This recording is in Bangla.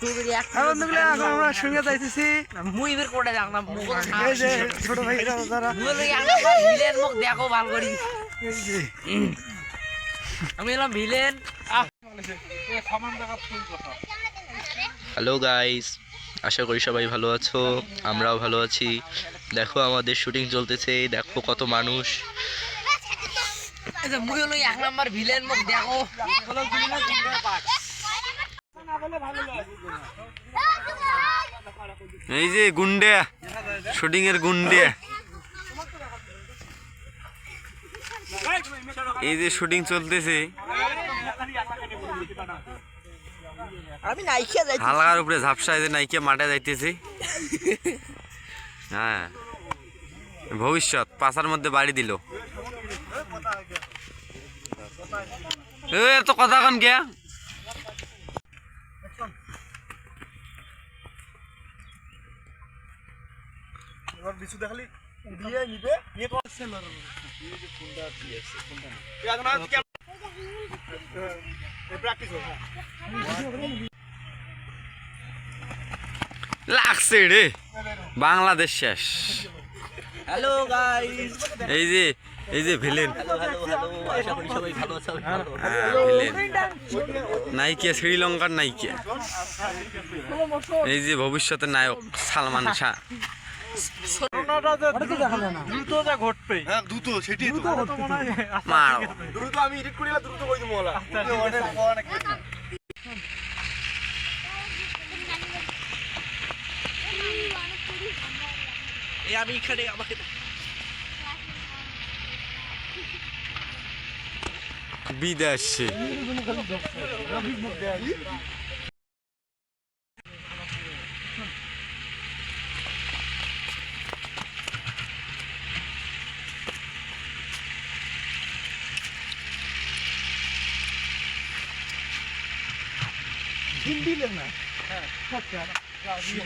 আর বন্ধুগুলো এখন আমরা সঙ্গে যাইতেছি। মুই বের করে দেখ এই যে ছোট ভাইরা যারা ভিলেন মুখ দেখো ভালো করি। আমি এলাম ভিলেন। হ্যালো গাইস আশা করি সবাই ভালো আছো আমরাও ভালো আছি। দেখো আমাদের শুটিং চলতেছে দেখো কত মানুষ। এই যে মুই হলো এক নাম্বার ভিলেন মুখ দেখো। এই যে গুন্ডে শুটিং এর গুন্ডে। এই যে শুটিং চলতেছে। আমি নাইকিয়া যাই হালকার উপরে ঝাপসা যে নাইকিয়া মাঠে যাইতেছে। হ্যাঁ। ভবিষ্যৎ পাশার মধ্যে বাড়ি দিল। এ তো কথা কন কে? এবার দেখালি উড়িয়ে নিবে নিয়ে করছে লাগছে রে। বাংলাদেশ শেষ। হ্যালো গাইস এই যে এই যে ভিলেন হ্যাঁ নায়িকা শ্রীলঙ্কার নাইকিয়া। এই যে ভবিষ্যতের নায়ক সালমান শাহ। দ্রুত যা ঘটবে। হ্যাঁ দ্রুত সেটি তো। দ্রুত আমি এডিট করিলা দ্রুত কই দিমু ওলা আমি এখানে আমাকে বিদেশে। Bin bilir mi? He. Çok ya. Ya bir şey.